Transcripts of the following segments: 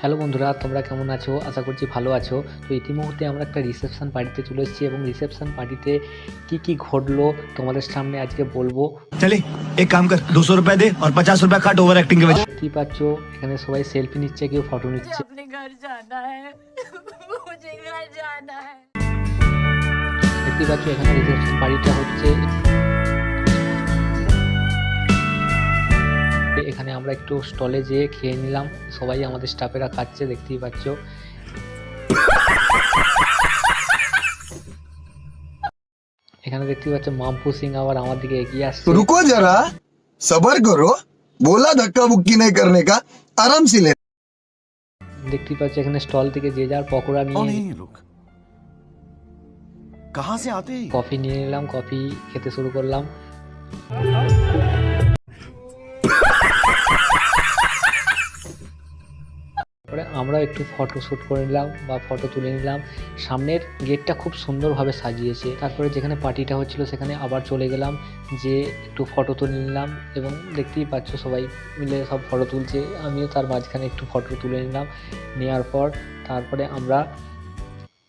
Hello বন্ধুরা তোমরা কেমন আছো? আশা করছি ভালো আছো। তো ইতিমধ্যে আমরা একটা রিসেপশান পার্টিতে চলে এসেছি এবং রিসেপশান পার্টিতে কি কি ঘটলো তোমাদের সামনে আজকে বলব। চলে এক কাম কর দুশো রুপিয়া দে আর পচাশ রুপিয়া কাট ওভার অ্যাক্টিং কি পাচ্ছ? এখানে সবাই সেলফি নিচ্ছে কেউ ফটো নিচ্ছে। দেখতে পাচ্ছ এখানে রিসেপশন পার্টিটা হচ্ছে। এখানে আমরা একটু স্টলে যেয়ে খেয়ে নিলাম। সবাই আমাদের স্টাফেরা খাচ্ছে দেখতেই পাচ্ছ। এখানে দেখতে পাচ্ছ মাম্পু সিং আবার আমার দিকে এগিয়ে আসছে। রুকো যারা সবার করো। বলা ধাক্কা মুক্কি নাই করনে কা। আরাম সে লে। দেখতে পাচ্ছ এখানে স্টল থেকে যে যার পকোড়া নিয়ে কফি নিয়ে নিলাম কফি খেতে শুরু করলাম। আমরা একটু ফটো শ্যুট করে নিলাম বা ফটো তুলে নিলাম। সামনের গেটটা খুব সুন্দরভাবে সাজিয়েছে। তারপরে যেখানে পার্টিটা হচ্ছিল সেখানে আবার চলে গেলাম যে একটু ফটো তুলে নিলাম এবং দেখতেই পাচ্ছ সবাই মিলে সব ফটো তুলছে। আমিও তার মাঝখানে একটু ফটো তুলে নিলাম। নেওয়ার পর তারপরে আমরা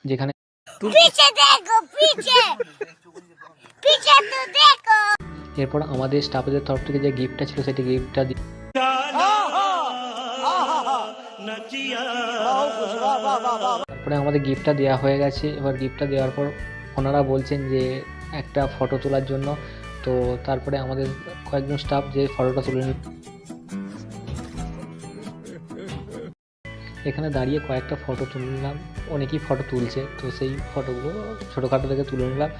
যেখানে এরপর আমাদের স্টাফেদের তরফ থেকে যে গিফটটা ছিল সেটি গিফটটা তারপরে আমাদের গিফটটা দেওয়া হয়ে গেছে। এবার গিফটটা দেওয়ার পর ওনারা বলছেন যে একটা ফটো তোলার জন্য। তো তারপরে আমাদের কয়েকজন স্টাফ যে ফটোটা তুলে এখানে দাঁড়িয়ে কয়েকটা ফটো তুলে নিলাম। অনেকেই ফটো তুলছে। তো সেই ফটোগুলো ছোটোখাটো থেকে তুলে নিলাম।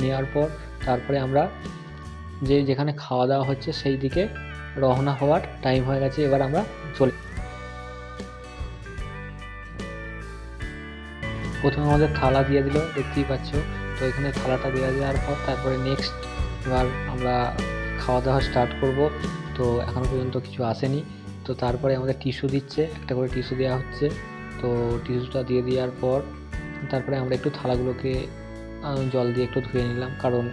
নেওয়ার পর তারপরে আমরা যে যেখানে খাওয়া দাওয়া হচ্ছে সেই দিকে রওনা হওয়ার টাইম হয়ে গেছে। এবার আমরা চলে প্রথমে আমাদের থালা দিয়ে দিল, দেখতেই পাচ্ছ। তো এখানে থালাটা দেওয়া দেওয়ার পর তারপরে নেক্সট এবার আমরা খাওয়া দাওয়া স্টার্ট করব। তো এখনও পর্যন্ত কিছু আসেনি। তো তারপরে আমাদের টিস্যু দিচ্ছে, একটা করে টিস্যু দেওয়া হচ্ছে। তো টিস্যুটা দিয়ে দেওয়ার পর তারপরে আমরা একটু থালাগুলোকে জল দিয়ে একটু ধুয়ে নিলাম। কারণ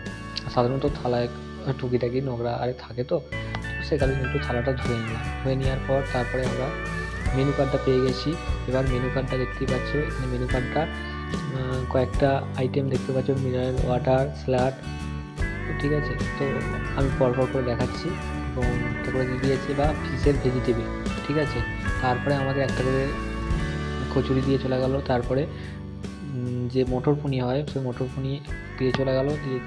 সাধারণত থালায় টুকিটাকি নোংরা আরে থাকে তো। তো সে কারণে একটু থালাটা ধুয়ে নিলাম। ধুয়ে নেওয়ার পর তারপরে আমরা মেনু কার্ডটা পেয়ে গেছি। এবার মেনু কার্ডটা দেখতেই পাচ্ছ, এখানে মেনু কার্ডটা কয়েকটা আইটেম দেখতে পাচ্ছ মিনারেল ওয়াটার স্যালাড ঠিক আছে? তো আমি পরপর করে দেখাচ্ছি এবং একটা করে দিয়ে দিয়েছি, বা ফিশের ভেজিটেবিল ঠিক আছে? তারপরে আমাদের একটা করে কচুরি দিয়ে চলে গেল, তারপরে যে মটর পনির হয়, সেই মটর পনির দিয়ে চলে গেল, দিয়ে